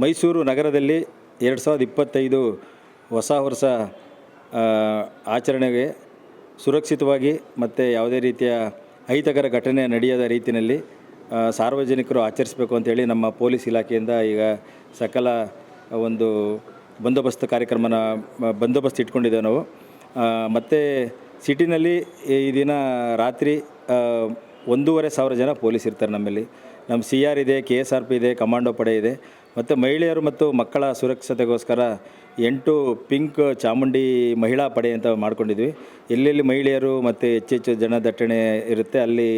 ಮೈಸೂರು ನಗರದಲ್ಲಿ ಎರಡು ಸಾವಿರದ ಇಪ್ಪತ್ತೈದು ಹೊಸ ವರ್ಷ ಆಚರಣೆಗೆ ಸುರಕ್ಷಿತವಾಗಿ ಮತ್ತು ಯಾವುದೇ ರೀತಿಯ ಅಹಿತಕರ ಘಟನೆ ನಡೆಯದ ರೀತಿಯಲ್ಲಿ ಸಾರ್ವಜನಿಕರು ಆಚರಿಸಬೇಕು ಅಂತೇಳಿ ನಮ್ಮ ಪೊಲೀಸ್ ಇಲಾಖೆಯಿಂದ ಈಗ ಸಕಲ ಒಂದು ಬಂದೋಬಸ್ತ್ ಕಾರ್ಯಕ್ರಮನ ಬಂದೋಬಸ್ತ್ ಇಟ್ಕೊಂಡಿದ್ದೇವೆ ನಾವು. ಮತ್ತು ಸಿಟಿನಲ್ಲಿ ಈ ದಿನ ರಾತ್ರಿ ಒಂದೂವರೆ ಸಾವಿರ ಜನ ಪೊಲೀಸ್ ಇರ್ತಾರೆ ನಮ್ಮಲ್ಲಿ. ನಮ್ಮ ಸಿ ಆರ್ ಇದೆ, ಕೆ ಎಸ್ ಆರ್ ಪಿ ಇದೆ, ಕಮಾಂಡೋ ಪಡೆ ಇದೆ. ಮತ್ತು ಮಹಿಳೆಯರು ಮತ್ತು ಮಕ್ಕಳ ಸುರಕ್ಷತೆಗೋಸ್ಕರ ಎಂಟು ಪಿಂಕ್ ಚಾಮುಂಡಿ ಮಹಿಳಾ ಪಡೆ ಅಂತ ಮಾಡ್ಕೊಂಡಿದ್ವಿ. ಎಲ್ಲೆಲ್ಲಿ ಮಹಿಳೆಯರು ಮತ್ತು ಹೆಚ್ಚೆಚ್ಚು ಜನ ದಟ್ಟಣೆ ಇರುತ್ತೆ, ಅಲ್ಲಿ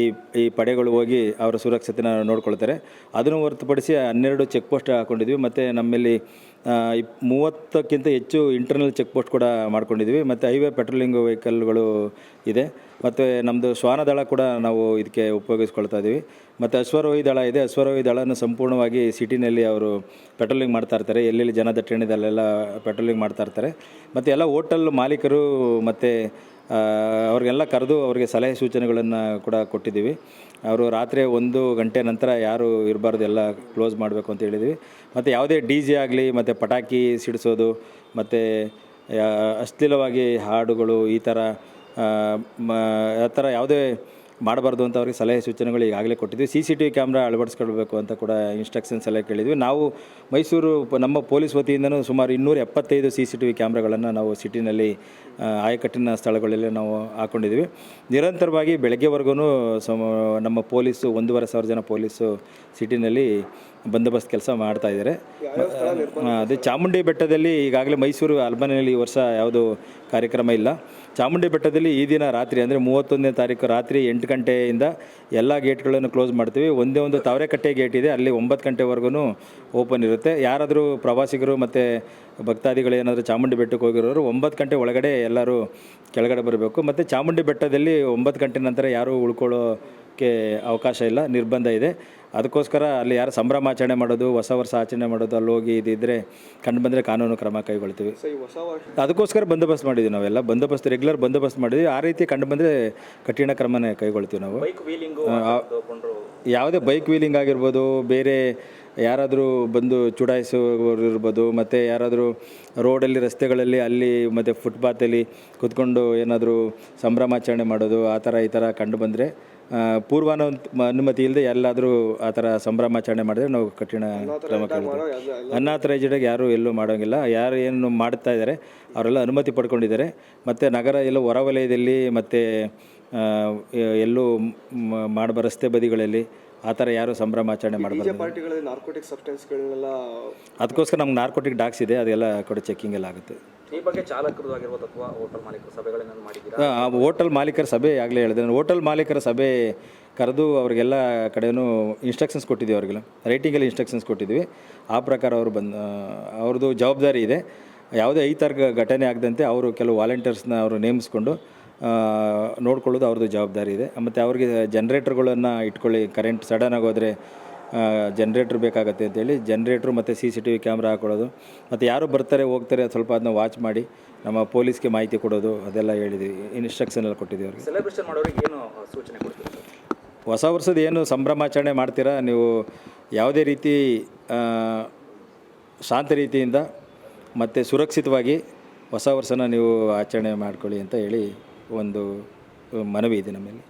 ಈ ಈ ಪಡೆಗಳು ಹೋಗಿ ಅವರ ಸುರಕ್ಷತೆನ ನೋಡ್ಕೊಳ್ತಾರೆ. ಅದನ್ನು ಹೊರತುಪಡಿಸಿ ಹನ್ನೆರಡು ಚೆಕ್ ಪೋಸ್ಟ್ ಹಾಕ್ಕೊಂಡಿದ್ವಿ ಮತ್ತು ನಮ್ಮಲ್ಲಿ ಮೂವತ್ತಕ್ಕಿಂತ ಹೆಚ್ಚು ಇಂಟರ್ನಲ್ ಚೆಕ್ ಪೋಸ್ಟ್ ಕೂಡ ಮಾಡ್ಕೊಂಡಿದ್ವಿ. ಮತ್ತು ಹೈವೇ ಪೆಟ್ರೋಲಿಂಗ್ ವೆಹಿಕಲ್ಗಳು ಇದೆ. ಮತ್ತು ನಮ್ಮದು ಶ್ವಾನದಳ ಕೂಡ ನಾವು ಇದಕ್ಕೆ ಉಪಯೋಗಿಸ್ಕೊಳ್ತಾ ಇದ್ದೀವಿ. ಮತ್ತು ಅಶ್ವರೋಹಿ ದಳ ಇದೆ. ಅಶ್ವರೋಹಿ ದಳನ ಸಂಪೂರ್ಣವಾಗಿ ಸಿಟಿನಲ್ಲಿ ಅವರು ಪೆಟ್ರೋಲಿಂಗ್ ಮಾಡ್ತಾ ಇರ್ತಾರೆ. ಎಲ್ಲೆಲ್ಲಿ ಜನ ದಟ್ಟಣೆ ಪೆಟ್ರೋಲಿಂಗ್ ಮಾಡ್ತಾ ಇರ್ತಾರೆ. ಮತ್ತು ಎಲ್ಲ ಹೋಟೆಲ್ ಮಾಲೀಕರು ಮತ್ತು ಅವ್ರಿಗೆಲ್ಲ ಕರೆದು ಅವರಿಗೆ ಸಲಹೆ ಸೂಚನೆಗಳನ್ನು ಕೂಡ ಕೊಟ್ಟಿದ್ದೀವಿ. ಅವರು ರಾತ್ರಿ ಒಂದು ಗಂಟೆ ನಂತರ ಯಾರು ಇರಬಾರ್ದು ಎಲ್ಲ ಕ್ಲೋಸ್ ಮಾಡಬೇಕು ಅಂತ ಹೇಳಿದ್ವಿ ಮತ್ತು ಯಾವುದೇ ಡಿ ಜೆ ಆಗಲಿ, ಮತ್ತು ಪಟಾಕಿ ಸಿಡಿಸೋದು, ಮತ್ತು ಅಶ್ಲೀಲವಾಗಿ ಹಾಡುಗಳು ಈ ಥರ ಆ ಥರ ಯಾವುದೇ ಮಾಡಬಾರ್ದು ಅಂತ ಅವ್ರಿಗೆ ಸಲಹೆ ಸೂಚನೆಗಳು ಈಗಾಗಲೇ ಕೊಟ್ಟಿದ್ವಿ C C T V camera ಅಳವಡಿಸ್ಕೊಳ್ಬೇಕು ಅಂತ ಕೂಡ ಇನ್ಸ್ಟ್ರಕ್ಷನ್ಸ್ ಎಲ್ಲ ಕೇಳಿದ್ವಿ. ನಾವು ಮೈಸೂರು ನಮ್ಮ ಪೊಲೀಸ್ ವತಿಯಿಂದನೂ ಸುಮಾರು ಇನ್ನೂರ ಎಪ್ಪತ್ತೈದು ಸಿ ಸಿ ಟಿ ವಿ ಕ್ಯಾಮ್ರಾಗಳನ್ನು ನಾವು ಸಿಟಿನಲ್ಲಿ ಆಯಕಟ್ಟಿನ ಸ್ಥಳಗಳಲ್ಲಿ ನಾವು ಹಾಕ್ಕೊಂಡಿದ್ದೀವಿ ನಿರಂತರವಾಗಿ ಬೆಳಗ್ಗೆವರೆಗೂ ಸಮ ನಮ್ಮ ಪೊಲೀಸು ಒಂದೂವರೆ ಸಾವಿರ ಜನ ಪೊಲೀಸು ಸಿಟಿನಲ್ಲಿ ಬಂದೋಬಸ್ತ್ ಕೆಲಸ ಮಾಡ್ತಾ ಇದ್ದಾರೆ. ಅದೇ ಚಾಮುಂಡಿ ಬೆಟ್ಟದಲ್ಲಿ ಈಗಾಗಲೇ ಮೈಸೂರು ಅಲ್ಬನಲ್ಲಿ ಈ ವರ್ಷ ಯಾವುದು ಕಾರ್ಯಕ್ರಮ ಇಲ್ಲ. ಚಾಮುಂಡಿ ಬೆಟ್ಟದಲ್ಲಿ ಈ ದಿನ ರಾತ್ರಿ ಅಂದರೆ ಮೂವತ್ತೊಂದನೇ ತಾರೀಕು ರಾತ್ರಿ ಎಂಟು ಗಂಟೆಯಿಂದ ಎಲ್ಲ ಗೇಟ್ಗಳನ್ನು ಕ್ಲೋಸ್ ಮಾಡ್ತೀವಿ. ಒಂದೇ ಒಂದು ತಾವರೆಕಟ್ಟೆ ಗೇಟ್ ಇದೆ. ಅಲ್ಲಿ ಒಂಬತ್ತು ಗಂಟೆವರೆಗೂ ಓಪನ್ ಇರುತ್ತೆ. ಯಾರಾದರೂ ಪ್ರವಾಸಿಗರು ಮತ್ತು ಭಕ್ತಾದಿಗಳು ಏನಾದರೂ ಚಾಮುಂಡಿ ಬೆಟ್ಟಕ್ಕೆ ಹೋಗಿರೋರು ಒಂಬತ್ತು ಗಂಟೆ ಒಳಗಡೆ ಎಲ್ಲರೂ ಕೆಳಗಡೆ ಬರಬೇಕು. ಮತ್ತು ಚಾಮುಂಡಿ ಬೆಟ್ಟದಲ್ಲಿ ಒಂಬತ್ತು ಗಂಟೆ ನಂತರ ಯಾರೂ ಉಳ್ಕೊಳ್ಳೋಕ್ಕೆ ಅವಕಾಶ ಇಲ್ಲ ನಿರ್ಬಂಧ ಇದೆ. ಅದಕ್ಕೋಸ್ಕರ ಅಲ್ಲಿ ಯಾರು ಸಂಭ್ರಮಾಚರಣೆ ಮಾಡೋದು ಹೊಸ ವರ್ಷ ಆಚರಣೆ ಮಾಡೋದು ಅಲ್ಲಿ ಹೋಗಿ ಇದಿದ್ರೆ ಕಂಡು ಬಂದರೆ ಕಾನೂನು ಕ್ರಮ ಕೈಗೊಳ್ತೀವಿ. ಅದಕ್ಕೋಸ್ಕರ ಬಂದೋಬಸ್ತ್ ಮಾಡಿದ್ವಿ ನಾವೆಲ್ಲ. ಬಂದೋಬಸ್ತ್ ರೆಗ್ಯುಲರ್ ಬಂದೋಬಸ್ತ್ ಮಾಡಿದ್ವಿ. ಆ ರೀತಿ ಕಂಡು ಬಂದರೆ ಕಠಿಣ ಕ್ರಮನೇ ಕೈಗೊಳ್ತೀವಿ ನಾವು. ಯಾವುದೇ ಬೈಕ್ ವೀಲಿಂಗ್ ಆಗಿರ್ಬೋದು, ಬೇರೆ ಯಾರಾದರೂ ಬಂದು ಚುಡಾಯಿಸುವವರು ಇರ್ಬೋದು, ಮತ್ತು ಯಾರಾದರೂ ರೋಡಲ್ಲಿ ರಸ್ತೆಗಳಲ್ಲಿ, ಅಲ್ಲಿ ಮತ್ತು ಫುಟ್ಪಾತಲ್ಲಿ ಕೂತ್ಕೊಂಡು ಏನಾದರೂ ಸಂಭ್ರಮಾಚರಣೆ ಮಾಡೋದು, ಆ ಥರ ಈ ಥರ ಕಂಡು ಬಂದರೆ ಪೂರ್ವಾನು ಅನುಮತಿ ಇಲ್ಲದೆ ಎಲ್ಲಾದರೂ ಆ ಥರ ಸಂಭ್ರಮಾಚರಣೆ ಮಾಡಿದ್ರೆ ನಾವು ಕಠಿಣ ಕ್ರಮ ಕೈಗೊಳ್ತೀವಿ ಅನಾಥರೈಜ್ಡಾಗಿ ಯಾರೂ ಎಲ್ಲೂ ಮಾಡೋಂಗಿಲ್ಲ. ಯಾರು ಏನು ಮಾಡ್ತಾ ಇದ್ದಾರೆ, ಅವರೆಲ್ಲ ಅನುಮತಿ ಪಡ್ಕೊಂಡಿದ್ದಾರೆ. ಮತ್ತು ನಗರ ಎಲ್ಲ ಹೊರವಲಯದಲ್ಲಿ ಮತ್ತು ಎಲ್ಲೂ ಮಾಡಬ ರಸ್ತೆ ಬದಿಗಳಲ್ಲಿ ಆ ಥರ ಯಾರು ಸಂಭ್ರಮಾಚರಣೆ ಮಾಡಬಾರ್ದು. ಪಾರ್ಟಿಗಳಲ್ಲಿ ನಾರ್ಕೋಟಿಕ್ ಸಬ್ಸ್ಟೆನ್ಸ್ಗಳನ್ನೆಲ್ಲ ಅದಕ್ಕೋಸ್ಕರ ನಮ್ಗೆ ನಾರ್ಕೋಟಿಕ್ ಡಾಕ್ಸ್ ಇದೆ ಅದೆಲ್ಲ ಕೂಡ ಚೆಕ್ಕಿಂಗ್ ಎಲ್ಲ ಆಗುತ್ತೆ. ಈ ಬಗ್ಗೆ ಚಾಲಕರು ಆಗಿರ್ಬೋದು ಅಥವಾ ಹೋಟೆಲ್ ಮಾಲೀಕರು ಸಭೆಗಳನ್ನ ಮಾಡಿದ್ದೀರಾ? ಆ ಹೋಟೆಲ್ ಮಾಲೀಕರ ಸಭೆ ಆಗಲೇ ಹೇಳಿದೆ. ನಾನು ಹೋಟೆಲ್ ಮಾಲೀಕರ ಸಭೆ ಕರೆದು ಅವ್ರಿಗೆಲ್ಲ ಕಡೆಯೂ ಇನ್ಸ್ಟ್ರಕ್ಷನ್ಸ್ ಕೊಟ್ಟಿದ್ದೀವಿ ಅವ್ರಿಗೆಲ್ಲ. ರೈಟಿಂಗಲ್ಲಿ ಇನ್ಸ್ಟ್ರಕ್ಷನ್ಸ್ ಕೊಟ್ಟಿದ್ದೀವಿ ಆ ಪ್ರಕಾರ ಅವರು ಬಂದು ಅವ್ರದ್ದು ಜವಾಬ್ದಾರಿ ಇದೆ. ಯಾವುದೇ ಈ ಥರ ಘಟನೆ ಆಗದಂತೆ ಅವರು ಕೆಲವು ವಾಲಂಟಿಯರ್ಸ್ನ ಅವರು ನೇಮಿಸ್ಕೊಂಡು ನೋಡ್ಕೊಳ್ಳೋದು ಅವ್ರದ್ದು ಜವಾಬ್ದಾರಿ ಇದೆ. ಮತ್ತು ಅವ್ರಿಗೆ ಜನ್ರೇಟ್ರ್ಗಳನ್ನು ಇಟ್ಕೊಳ್ಳಿ. ಕರೆಂಟ್ ಸಡನ್ ಆಗೋದ್ರೆ ಜನ್ರೇಟ್ರ್ ಬೇಕಾಗತ್ತೆ ಅಂತೇಳಿ ಜನ್ರೇಟ್ರು ಮತ್ತು C C T V camera ಹಾಕೊಳ್ಳೋದು. ಮತ್ತು ಯಾರು ಬರ್ತಾರೆ ಹೋಗ್ತಾರೆ ಸ್ವಲ್ಪ ಅದನ್ನ ವಾಚ್ ಮಾಡಿ ನಮ್ಮ ಪೊಲೀಸ್ಗೆ ಮಾಹಿತಿ ಕೊಡೋದು ಅದೆಲ್ಲ ಹೇಳಿದ್ವಿ. ಇನ್ಸ್ಟ್ರಕ್ಷನ್ ಎಲ್ಲ ಕೊಟ್ಟಿದ್ದೀವಿ ಅವ್ರಿಗೆ. ಸೆಲೆಬ್ರೇಷನ್ ಮಾಡೋರಿಗೆ ಏನು ಸೂಚನೆ ಕೊಡ್ತೀವಿ ಹೊಸ ವರ್ಷದ ಏನು ಸಂಭ್ರಮಾಚರಣೆ ಮಾಡ್ತೀರಾ? ನೀವು ಯಾವುದೇ ರೀತಿ ಶಾಂತ ರೀತಿಯಿಂದ ಮತ್ತು ಸುರಕ್ಷಿತವಾಗಿ ಹೊಸ ವರ್ಷನ ನೀವು ಆಚರಣೆ ಮಾಡ್ಕೊಳ್ಳಿ ಅಂತ ಹೇಳಿ ಒಂದು ಮನವಿ ಇದೆ ನಮ್ಮಲ್ಲಿ.